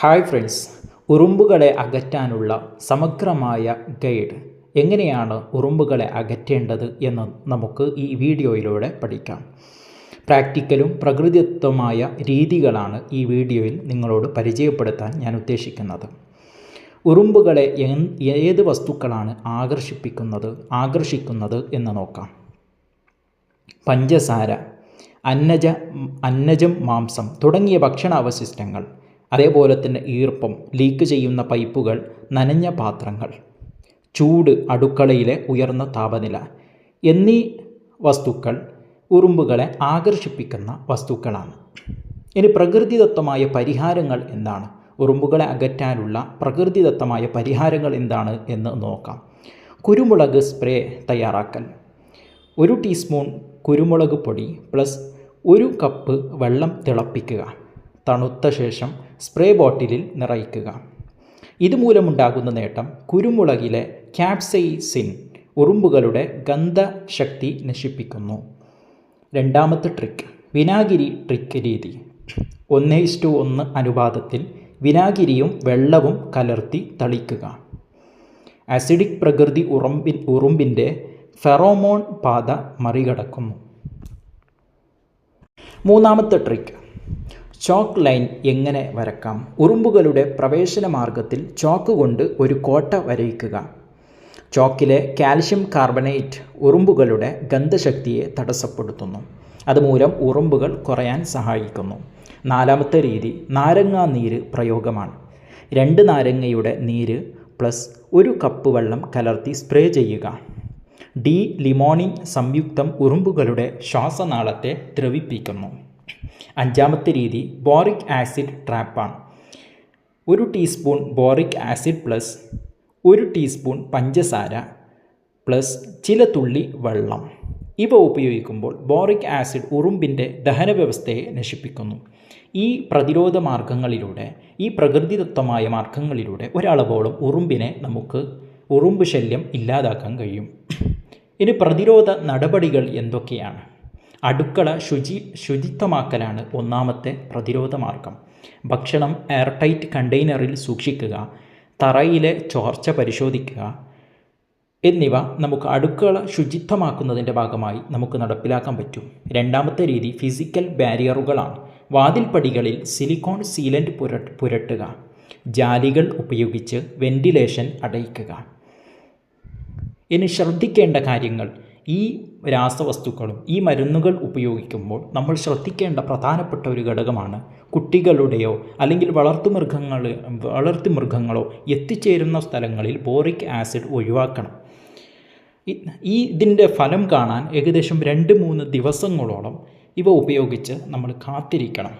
Hi friends ഉറുമ്പുകളെ അകറ്റാനുള്ള സമഗ്രമായ guide എങ്ങനെയാണ് ഉറുമ്പുകളെ അകറ്റേണ്ടത് എന്ന് നമുക്ക് ഈ വീഡിയോയിലൂടെ പഠിക്കാം. പ്രാക്ടിക്കലും പ്രകൃതിത്വമായ രീതികളാണ് ഈ വീഡിയോയിൽ നിങ്ങളോട് പരിചയപ്പെടുത്താൻ ഞാൻ ഉദ്ദേശിക്കുന്നത്. ഉറുമ്പുകളെ ഏത് വസ്തുക്കളാണ് ആകർഷിപ്പിക്കുന്നത് ആകർഷിക്കുന്നത് എന്ന് നോക്കാം. പഞ്ചസാര അന്നജ അന്നജം മാംസം തുടങ്ങിയ ഭക്ഷണാവശിഷ്ടങ്ങൾ അതേപോലെ തന്നെ ഈർപ്പം ലീക്ക് ചെയ്യുന്ന പൈപ്പുകൾ നനഞ്ഞ പാത്രങ്ങൾ ചൂട് അടുക്കളയിലെ ഉയർന്ന താപനില എന്നീ വസ്തുക്കൾ ഉറുമ്പുകളെ ആകർഷിപ്പിക്കുന്ന വസ്തുക്കളാണ്. ഇനി പ്രകൃതിദത്തമായ പരിഹാരങ്ങൾ എന്താണ്? ഉറുമ്പുകളെ അകറ്റാനുള്ള പ്രകൃതിദത്തമായ പരിഹാരങ്ങൾ എന്താണ് എന്ന് നോക്കാം. കുരുമുളക് സ്പ്രേ തയ്യാറാക്കൽ. ഒരു ടീസ്പൂൺ കുരുമുളക് പൊടി പ്ലസ് ഒരു കപ്പ് വെള്ളം തിളപ്പിക്കുക. തണുത്ത ശേഷം സ്പ്രേ ബോട്ടിലിൽ നിറയ്ക്കുക. ഇതുമൂലമുണ്ടാകുന്ന നേട്ടം കുരുമുളകിലെ ക്യാപ്സൈസിൻ ഉറുമ്പുകളുടെ ഗന്ധശക്തി നശിപ്പിക്കുന്നു. രണ്ടാമത്തെ ട്രിക്ക് വിനാഗിരി ട്രിക്ക് രീതി. ഒന്ന് ഇസ്റ്റു ഒന്ന് അനുപാതത്തിൽ വിനാഗിരിയും വെള്ളവും കലർത്തി തളിക്കുക. അസിഡിക് പ്രകൃതി ഉറുമ്പിൻ ഉറുമ്പിന്റെ ഫെറോമോൺ പാത മറികടക്കുന്നു. മൂന്നാമത്തെ ട്രിക്ക് ചോക്ക് ലൈൻ എങ്ങനെ വരക്കാം? ഉറുമ്പുകളുടെ പ്രവേശന മാർഗത്തിൽ ചോക്ക് കൊണ്ട് ഒരു കോട്ട വരയ്ക്കുക. ചോക്കിലെ കാൽഷ്യം കാർബണേറ്റ് ഉറുമ്പുകളുടെ ഗന്ധശക്തിയെ തടസ്സപ്പെടുത്തുന്നു. അതുമൂലം ഉറുമ്പുകൾ കുറയാൻ സഹായിക്കുന്നു. നാലാമത്തെ രീതി നാരങ്ങാ നീര് പ്രയോഗമാണ്. രണ്ട് നാരങ്ങയുടെ നീര് പ്ലസ് ഒരു കപ്പ് വെള്ളം കലർത്തി സ്പ്രേ ചെയ്യുക. ഡി ലിമോണിൻ സംയുക്തം ഉറുമ്പുകളുടെ ശ്വാസനാളത്തെ ദ്രവിപ്പിക്കുന്നു. അഞ്ചാമത്തെ രീതി ബോറിക് ആസിഡ് ട്രാപ്പാണ്. ഒരു ടീസ്പൂൺ ബോറിക് ആസിഡ് പ്ലസ് ഒരു ടീസ്പൂൺ പഞ്ചസാര പ്ലസ് ചില തുള്ളി വെള്ളം. ഇവ ഉപയോഗിക്കുമ്പോൾ ബോറിക് ആസിഡ് ഉറുമ്പിന്റെ ദഹന വ്യവസ്ഥയെ നശിപ്പിക്കുന്നു. ഈ പ്രതിരോധ മാർഗങ്ങളിലൂടെ ഈ പ്രകൃതിദത്തമായ മാർഗങ്ങളിലൂടെ ഒരളവോളം ഉറുമ്പിനെ നമുക്ക് ഉറുമ്പ് ശല്യം ഇല്ലാതാക്കാൻ കഴിയും. ഇനി പ്രതിരോധ നടപടികൾ എന്തൊക്കെയാണ്? അടുക്കള ശുചി ശുചിത്വമാക്കലാണ് ഒന്നാമത്തെ പ്രതിരോധ മാർഗം ഭക്ഷണം എയർടൈറ്റ് കണ്ടെയ്നറിൽ സൂക്ഷിക്കുക തറയിലെ ചോർച്ച പരിശോധിക്കുക എന്നിവ നമുക്ക് അടുക്കള ശുചിത്വമാക്കുന്നതിന്റെ ഭാഗമായി നമുക്ക് നടപ്പിലാക്കാൻ പറ്റും. രണ്ടാമത്തെ രീതി ഫിസിക്കൽ ബാരിയറുകളാണ്. വാതിൽപ്പടികളിൽ സിലിക്കോൺ സീലന്റ് പുര പുരട്ടുക. ജാലികൾ ഉപയോഗിച്ച് വെന്റിലേഷൻ അടയ്ക്കുക. ഇനി ശ്രദ്ധിക്കേണ്ട കാര്യങ്ങൾ. ഈ രാസവസ്തുക്കളും ഈ മരുന്നുകൾ ഉപയോഗിക്കുമ്പോൾ നമ്മൾ ശ്രദ്ധിക്കേണ്ട പ്രധാനപ്പെട്ട ഒരു ഘടകമാണ് കുട്ടികളുടെയോ അല്ലെങ്കിൽ വളർത്തുമൃഗങ്ങൾ വളർത്തുമൃഗങ്ങളോ എത്തിച്ചേരുന്ന സ്ഥലങ്ങളിൽ ബോറിക് ആസിഡ് ഒഴിവാക്കണം. ഈ ഇതിന്റെ ഫലം കാണാൻ ഏകദേശം രണ്ട് മൂന്ന് ദിവസങ്ങളോളം ഇവ ഉപയോഗിച്ച് നമ്മൾ കാത്തിരിക്കണം.